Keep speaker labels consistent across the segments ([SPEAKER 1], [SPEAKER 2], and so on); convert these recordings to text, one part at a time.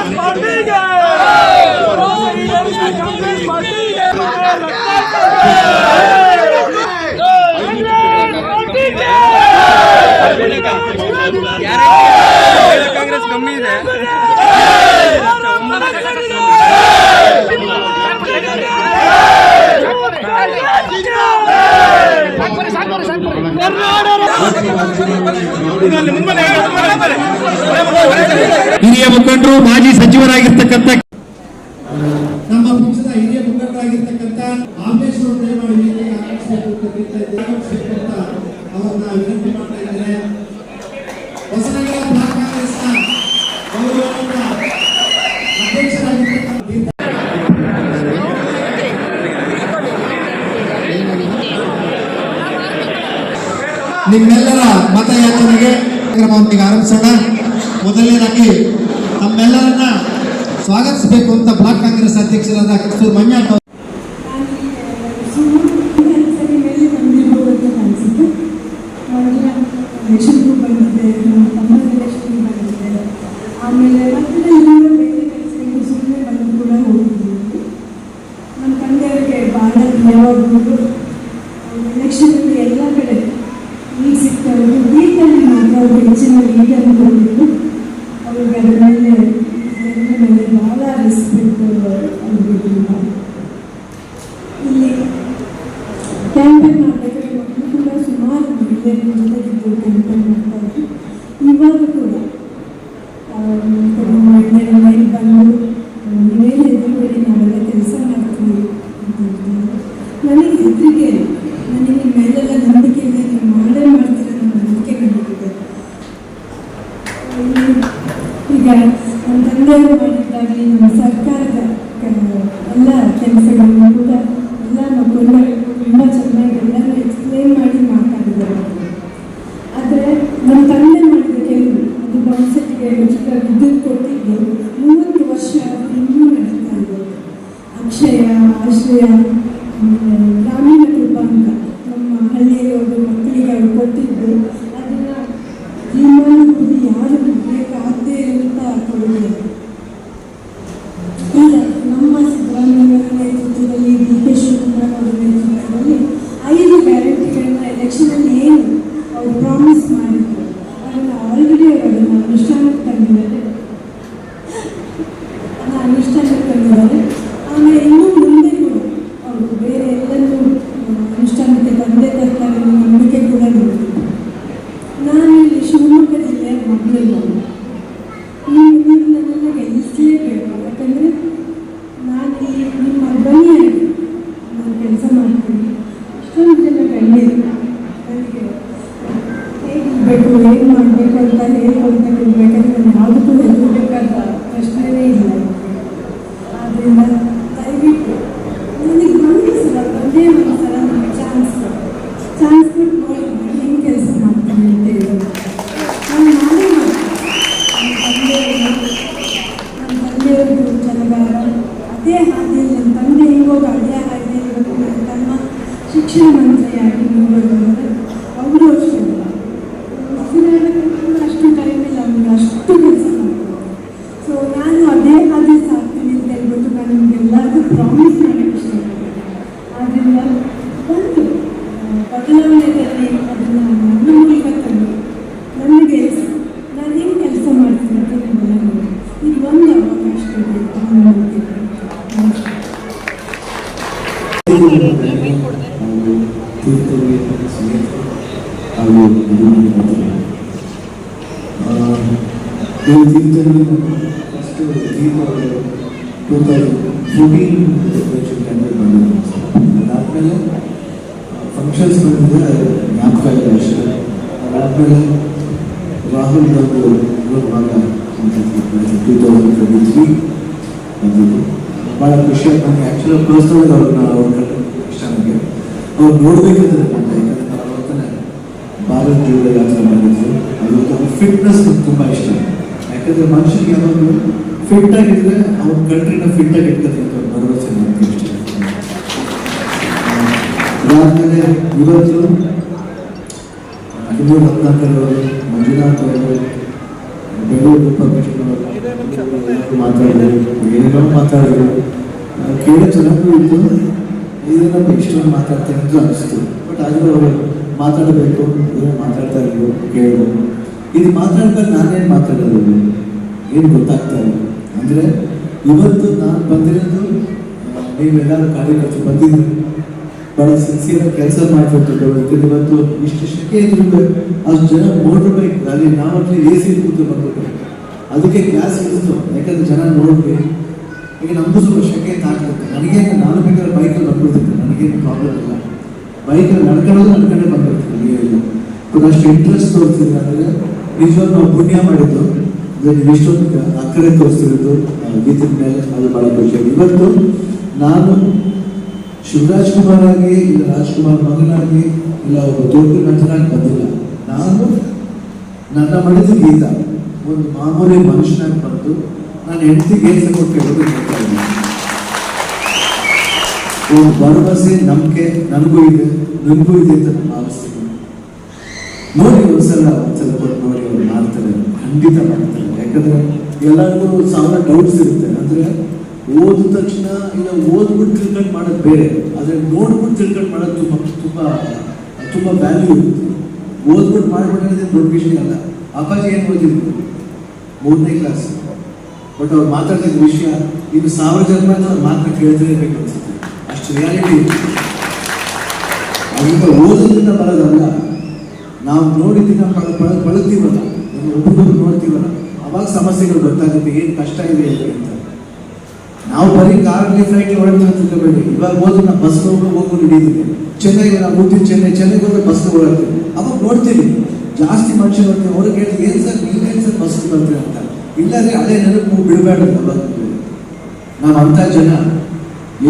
[SPEAKER 1] ಕಾಂಗ್ರೆಸ್ ಪಾರ್ಟಿಗೆ ಕಾಂಗ್ರೆಸ್ ಪಾರ್ಟಿಗೆ
[SPEAKER 2] ಕಾಂಗ್ರೆಸ್ ಕಮ್ಮಿ ಇದೆ
[SPEAKER 3] ನಿಮ್ಮೆಲ್ಲರ ಮತಯಾಚನೆಗೆ ಕಾರ್ಯಕ್ರಮವನ್ನು ಆರಂಭಿಸೋಣ. ಮೊದಲನೇದಾಗಿ ತಮ್ಮೆಲ್ಲರನ್ನ ಸ್ವಾಗತಿಸಬೇಕು ಅಂತ ಬ್ಲಾಕ್ ಕಾಂಗ್ರೆಸ್ ಅಧ್ಯಕ್ಷರಾದ ಕಸ್ತೂರ್ ಮಂಜಾಟ್ ಅವರು
[SPEAKER 4] ಸರಿ ಮೇಲೆ ಬಂದಿರ್ಬೋದು ಅಂತ ಅನಿಸುತ್ತೆ ಅವಾಗೆಲ್ಲ ಎಲೆಕ್ಷನ್ಗೂ ಬಂದಿದ್ದೆ ನಮ್ಮ ತಮ್ಮನ ಎಲೆಕ್ಷನ್ಗೂ ಬಂದಿದ್ದೆ ಆಮೇಲೆ ಮತ್ತೆ ಇನ್ನೊಂದು ಬೇರೆ ಕೆಲಸಗಳು ಸುಮ್ಮನೆ ಬಂದು ಕೂಡ ಹೋಗಿದ್ದೀನಿ ನಮ್ಮ ತಂದೆಯವರಿಗೆ ಭಾಳ ಯಾವಾಗಲೂ ಎಲೆಕ್ಷನಲ್ಲಿ ಎಲ್ಲ ಕಡೆ ಈಗ ಸಿಗ್ತವ್ರು ವೀಕಲ್ಲಿ ಮಾತ್ರ ಅವರು ಹೆಚ್ಚಿನ ಲೀಡನ್ನು ಕೊಟ್ಟಿದ್ದು ಅವ್ರಿಗೆ ಅದ್ರ ಮೇಲೆ ಮೇಲೆ ಭಾಳ ರೆಸ್ಪೆಕ್ಟ್ ಅವ್ರಿಗೆ ಇಲ್ಲಿ ಕ್ಯಾಂಪೇನ್ ಮಾಡಬೇಕಾದ್ರೆ ಮಕ್ಕಳು ಕೂಡ ಸುಮಾರು ಮಹಿಳೆಯರ ಜೊತೆಗಿದ್ದು ಇವಾಗ ಕೂಡ ಮಾಡಿದ್ರು. ಅವರ ಅವರು ಅದನ್ನು ಅನುಷ್ಠಾನಕ್ಕೆ ತಂದಿದ್ದಾರೆ ಅದನ್ನು ಅನುಷ್ಠಾನಕ್ಕೆ ತಂದಿದ್ದಾರೆ ಆಮೇಲೆ ಇನ್ನೂ ಮುಂದೆ ಕೂಡ ಅವರು ಬೇರೆ ಎಲ್ಲರೂ ಅನುಷ್ಠಾನಕ್ಕೆ ತಂದೆ ತರ್ತಾರೆ ಅನ್ನೋ ನಂಬಿಕೆ ಕೂಡ ನಮಗಿದೆ ನಾನು ಇಲ್ಲಿ ಶಿವಮೊಗ್ಗ ಜಿಲ್ಲೆಯ ಮಗಳಿಲ್ಲ ನೀವು ನೀವು ನನ್ನನ್ನು ಗೆಲ್ಲಿಸಲೇಬೇಕು ಯಾಕಂದರೆ ನಾನು ಈ ನಿಮ್ಮ ಧ್ವನಿಯಾಗಿ ನಾನು ಕೆಲಸ ಮಾಡ್ತೀನಿ ಇಷ್ಟೊಂದು ಜನ ಗಣ್ಯರು ನನಗೆ ಹೇಗಿರಬೇಕು ಏನು ಮಾಡಬೇಕು ಅಂತ ಹೇಳ್ಕೊಳ್ತಾ ಇರಬೇಕಂದ್ರೆ ನಾನು ಯಾವುದಕ್ಕೂ ಹೆದರಬೇಕಾದ ಪ್ರಶ್ನೆನೇ ಇಲ್ಲ ಆದ್ದರಿಂದ ದಯವಿಟ್ಟು ನನಗೆ ಒಂದು ಸಲ ಒಂದೇ ಒಂದು ಸಲ ನನಗೆ ಚಾನ್ಸ್ ಚಾನ್ಸ್ ಕೊಟ್ಟು ನೋಡಿ ನಾನು ಹೆಂಗೆ ಕೆಲಸ ಮಾಡ್ತೀನಿ ಅಂತ ಹೇಳೋದು ನಾನು ಮಾಡೇ ಮಾಡ್ತೀನಿ ನನ್ನ ತಂದೆಯವರು ಜನಗಾರ ಅದೇ ಹಾದಿಯಲ್ಲಿ ನನ್ನ ತಂದೆ ಇವಾಗ ಅದೇ ಹಾದಿಯಲ್ಲಿ ಇವತ್ತು ನನ್ನ ತಮ್ಮ ಶಿಕ್ಷಣ ಮಂತ್ರಿಯಾಗಿ ಮುಂದುವರೆದರೆ ಅವರು ಅಷ್ಟೇ ಉಸಿರಾಡೋದಕ್ಕೆ ಕೂಡ ಅಷ್ಟು ಟೈಮ್ ಇಲ್ಲ ಅವ್ನಿಗೆ ಅಷ್ಟು ಕೆಲಸ ಮಾಡ್ತಾರೆ ಸೊ ಹಾದಿ ಸಾಕ್ತೀನಿ ಅಂತ ಹೇಳ್ಬಿಟ್ಟು ನಾನು ನಿಮಗೆಲ್ಲರಿಗೂ ಪ್ರಾಮಿಸ್ ಮಾಡೋಕ್ಕೆ ಇಷ್ಟಪಡ್ತೀನಿ. ಆದ್ದರಿಂದ ಒಂದು ಬದಲಾವಣೆಯಲ್ಲಿ ಅದನ್ನು ನನ್ನ ಮೂಲಕ ತಂದು, ನನಗೆ ನಾನು ಏನು ಕೆಲಸ ಮಾಡ್ತೀನಿ ಅಂತ ನಿಮ್ಮೆಲ್ಲ ನೋಡಿ. ಇದು ಒಂದು ಅವಕಾಶ ನಮಸ್ಕಾರ.
[SPEAKER 3] ಹಾಗೂ ತೀರ್ಥಹಳ್ಳಿ ಸಮೇತ ಹಾಗೂ ಗುರುಮಠ ಆ, ಈ Thirthahalli first Deepa two thousand fourteen election candidate ಬಂದಿದ್ದು ಅದಾದಮೇಲೆ ಫಂಕ್ಷನ್ಸ್ ಬಂದಿದೆ ಜ್ಞಾಪಕ ಇದೆ ಅಷ್ಟೇ ಅದಾದಮೇಲೆ ರಾಹುಲ್ ಗಾಂಧಿ ಅವರು ಭಾಗ ಟೂ ತೌಸಂಡ್ ಟ್ವೆಂಟಿ ತ್ರೀ ಬಂದಿದ್ದು ಭಾಳ ಖುಷಿ ಆಯ್ತು ನನಗೆ ಆ್ಯಕ್ಚುಲಿ ಪರ್ಸ್ನಲ್ ಅವ್ರನ್ನ ಅವ್ರ ಕಂಡ್ರೆ ಇಷ್ಟ ನನಗೆ ಅವ್ರು ನೋಡ್ಬೇಕಂದ್ರೆ ನಂಗೆ ಯಾಕಂದ್ರೆ ನಾನು ಅವತ್ತನೇ ಭಾರತ್ ಜೋಡೋ ಯಾತ್ರೆ ಮಾಡಿದ್ರು ಅದು ಫಿಟ್ನೆಸ್ ತುಂಬ ಇಷ್ಟ ಯಾಕಂದ್ರೆ ಮನುಷ್ಯನಿಗೆ ಯಾವಾಗಲೂ ಫಿಟ್ ಆಗಿದ್ರೆ ಅವ್ರ ಕಂಟ್ರಿನ ಫಿಟ್ ಆಗಿ ಅಂತ ಭರವಸೆ ನನಗೆ ಇಷ್ಟ ಅದಾದ್ಮೇಲೆ ಇವತ್ತು ಹದಿಮೂರು ಹದಿನಾಲ್ಕರವರು ಮಂಜುನಾಥ್ ಅವರು ಬೆಂಗಳೂರು ಉಪಕೃಷ್ಣ ಅವರು ಮಾತಾಡಿದ್ರು, ಏನೇನೋ ಮಾತಾಡಿದ್ರು. ಕೇಳೋ ಚೆನ್ನಾಗೂ ಇತ್ತು. ಇದನ್ನ ಇಷ್ಟೊಂದು ಮಾತಾಡ್ತಾರೆ ಅಂತ ಅನಿಸ್ತು. ಬಟ್ ಆದರೂ ಅವರು ಮಾತಾಡಬೇಕು ಏನೋ ಮಾತಾಡ್ತಾ ಇದ್ರು ಕೇಳಿದ್ರು ಇದು ಮಾತಾಡ್ತಾರೆ ನಾನೇನು ಮಾತಾಡೋದು? ಏನು ಗೊತ್ತಾಗ್ತಾ ಇಲ್ಲ. ಅಂದರೆ ಇವತ್ತು ನಾನು ಬಂದಿರೋದು ನೀವೆಲ್ಲರೂ ಕಾರ್ಯಕರ್ತರು ಬಂದಿದ್ದೀರಿ. ಬಹಳ ಸಿನ್ಸಿಯರ್ ಕೆಲಸ ಮಾಡ್ತಿರ್ತಾರೆ ಇವತ್ತು ಇಷ್ಟು ಶಕೆ ಇದ್ರು ಅಷ್ಟು ಜನ ಮೋಟರ್ ಬೈಕ್ ಅಲ್ಲಿ ನಾವಲ್ಲಿ ಎ ಸಿ ಕೂತು ಬಂದ್ಬಿಟ್ಟು ಅದಕ್ಕೆ ಗ್ಯಾಸ್ ಇಳಿಸ್ತು ಯಾಕಂದ್ರೆ ಜನ ನೋಡಿದ್ವಿ ಈಗ ನಮಗೂ ಸ್ವಲ್ಪ ಶಕೆ ತಾಕತ್ತೆ ನನಗೇನು ನಾನು ಬೇಕಾದ್ರೆ ಬೈಕಲ್ಲಿ ಬಂದ್ಬಿಡ್ತಿದ್ದೆ ನನಗೇನು ಪ್ರಾಬ್ಲಮ್ ಇಲ್ಲ. ಬೈಕಲ್ಲಿ ನಡ್ಕೊಳ್ಳೋದು ನಡ್ಕೊಂಡೇ ಬಂದ್ಬಿಡ್ತೀನಿ. ಅಷ್ಟು ಇಂಟ್ರೆಸ್ಟ್ ತೋರಿಸಿದ್ರೆ ಅಂದರೆ ನಿಜವಾಗ ನಾವು ಪುಣ್ಯ ಮಾಡಿದ್ದು. ನೀವು ಇಷ್ಟೊಂದು ಅಕ್ಕರೆ ತೋರಿಸ್ತಿರೋದು ಗೀತದ ಮೇಲೆ ಅದು ಬಹಳ ಖುಷಿ ಇವತ್ತು ನಾನು ಶಿವರಾಜ್ ಕುಮಾರ್ ಆಗಿ ಇಲ್ಲ, ರಾಜ್ಕುಮಾರ್ ಮಗನಾಗಿ ಇಲ್ಲ, ಒಬ್ಬ ದೊಡ್ಡ ನಟನಾಗಿ ಬಂದಿಲ್ಲ. ನಾನು ನನ್ನ ಮಾಡಿದ ಗೀತ, ಒಂದು ಮಾಮೂಲಿ ಮನುಷ್ಯನಾಗಿ ಬಂದು ನಾನು ಹೆಂಡತಿಗೆ ಏನು ಸಪೋರ್ಟ್ ಕೇಳೋದು ಇದ್ದೀನಿ. ಒಂದು ಭರವಸೆ, ನಂಬಿಕೆ ನನಗೂ ಇದೆ ನನಗೂ ಇದೆ ಅಂತ ಭಾವಿಸ್ತೀನಿ. ನೋಡಿ ಒಂದ್ಸಲ ಒಂದ್ಸಲ ಕೊಟ್ಟು ನೋಡಿ ಅವ್ರು ಮಾಡ್ತಾರೆ, ಖಂಡಿತ ಮಾಡ್ತಾರೆ. ಯಾಕಂದ್ರೆ ಎಲ್ಲರಿಗೂ ಸಾವಿರ ಡೌಟ್ಸ್ ಇರುತ್ತೆ. ಅಂದ್ರೆ ಓದಿದ ತಕ್ಷಣ ಈಗ ಓದ್ಬಿಟ್ಟು ತಿಳ್ಕೊಂಡು ಮಾಡೋದು ಬೇರೆ. ಆದ್ರೆ ನೋಡ್ಬಿಟ್ಟು ತಿಳ್ಕೊಂಡು ಮಾಡೋದು ತುಂಬಾ ತುಂಬಾ ತುಂಬಾ ವ್ಯಾಲ್ಯೂ ಇರುತ್ತೆ. ಓದ್ಬಿಟ್ಟು ಮಾಡ್ಬಿಟ್ಟಿರೋದೇ ದೊಡ್ಡ ವಿಷಯ ಅಲ್ಲ. ಅಪ್ಪಾಜಿ ಏನು ಓದಿದ್ರು? ಮೂರನೇ ಕ್ಲಾಸ್ ಬಟ್ ಅವ್ರು ಮಾತಾಡ್ತಿದ್ದ ವಿಷಯ, ಇನ್ನು ಸಾವಿರ ಜನ ಅವ್ರು ಮಾತನ್ನ ಕೇಳ್ತಾನೆ ಬೇಕು ಅನ್ಸುತ್ತೆ. ಅಷ್ಟು ರಿಯಾಲಿಟಿ ಅದರಿಂದ ಓದೋದ್ರಿಂದ ಬರೋದಲ್ಲ. ನಾವು ನೋಡಿದ್ದೀನ ಪಳ ಪಳ ನಮ್ಮ ಒಬ್ಬರು ನೋಡ್ತೀವಲ್ಲ. ಅವಾಗ ಸಮಸ್ಯೆಗಳು ಗೊತ್ತಾಗುತ್ತೆ ಏನು ಕಷ್ಟ ಇದೆ ಅಂತ ನಾವು ಬರೀ ಕಾರ್ಲಿ ಫ್ಲೈಟ್ ಒಳಗೆ ತಿಳ್ಕೊಬೇಡಿ ಇವಾಗ ಹೋದ್ರೆ ನಾವು ಬಸ್ ಹೋಗಿ ಹೋಗಿ ನಡೀತೀವಿ ಚೆನ್ನೈಗೆ ನಾವು ಹೋಗ್ತೀವಿ ಚೆನ್ನೈ, ಚೆನ್ನೈಗೆ ಹೋದ್ರೆ ಬಸ್ ಹೋಗುತ್ತೆ ಅವಾಗ ನೋಡ್ತೀವಿ, ಜಾಸ್ತಿ ಮನುಷ್ಯ ಬರ್ತೀವಿ ಅವ್ರಿಗೆ ಹೇಳಿ ಏನು ಸರ್ ನೀವೇನು ಸರ್ ಬಸ್ ಬರ್ತೀವಿ ಅಂತ? ಇಲ್ಲಾಂದ್ರೆ ಅದೇ ನೆನಪು ಬಿಡಬೇಡ ನಾವು ಅಂತ ಜನ,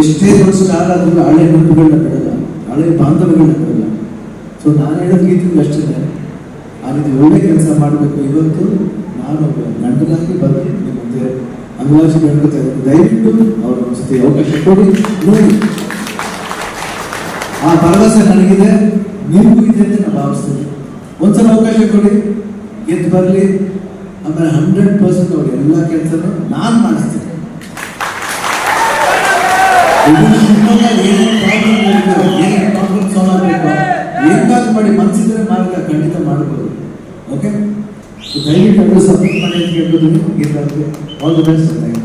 [SPEAKER 3] ಎಷ್ಟೇ ವರ್ಷ ಸ್ಟಾರ್ ಆದ್ರೂ ಹಳೆ ನೆನಪುಗಳನ್ನ ಬಿಡಲ್ಲ, ಹಳೆ ಬಾಂಧವ್ಯಗಳನ್ನ ಬಿಡಲ್ಲ. ಸೊ ನಾನು ಹೇಳೋದು ಅಷ್ಟೇ. ಆ ರೀತಿ ಒಳ್ಳೆ ಕೆಲಸ ಮಾಡಬೇಕು. ಇವತ್ತು ನಾನು ಗಂಡನಾಗಿ ಬಂದು ನಿಮ್ಮ ಮುಂದೆ. ಅಭಿಲಾಷೆ ಹೇಳ್ಕೊತಾ ದಯವಿಟ್ಟು ಅವ್ರ ಒಂದ್ಸತಿ ಅವಕಾಶ ಕೊಡಿ. ನೋಡಿ. ಆ ಭರವಸೆ ನನಗಿದೆ. ನಿಮಗೂ ಇದೆ ಅಂತ ನಾನು ಭಾವಿಸ್ತೀನಿ. ಒಂದ್ಸಲ ಅವಕಾಶ ಕೊಡಿ. ಗೆದ್ದು ಬರಲಿ. ಆಮೇಲೆ ಹಂಡ್ರೆಡ್ ಪರ್ಸೆಂಟ್ ಅವ್ರು ಎಲ್ಲ ಕೆಲಸನೂ ನಾನು ಮಾಡಿಸ್ತೀನಿ. थैंक यू डॉक्टर साहब मैंने ये बताया कि ये करके ऑल द बेस्ट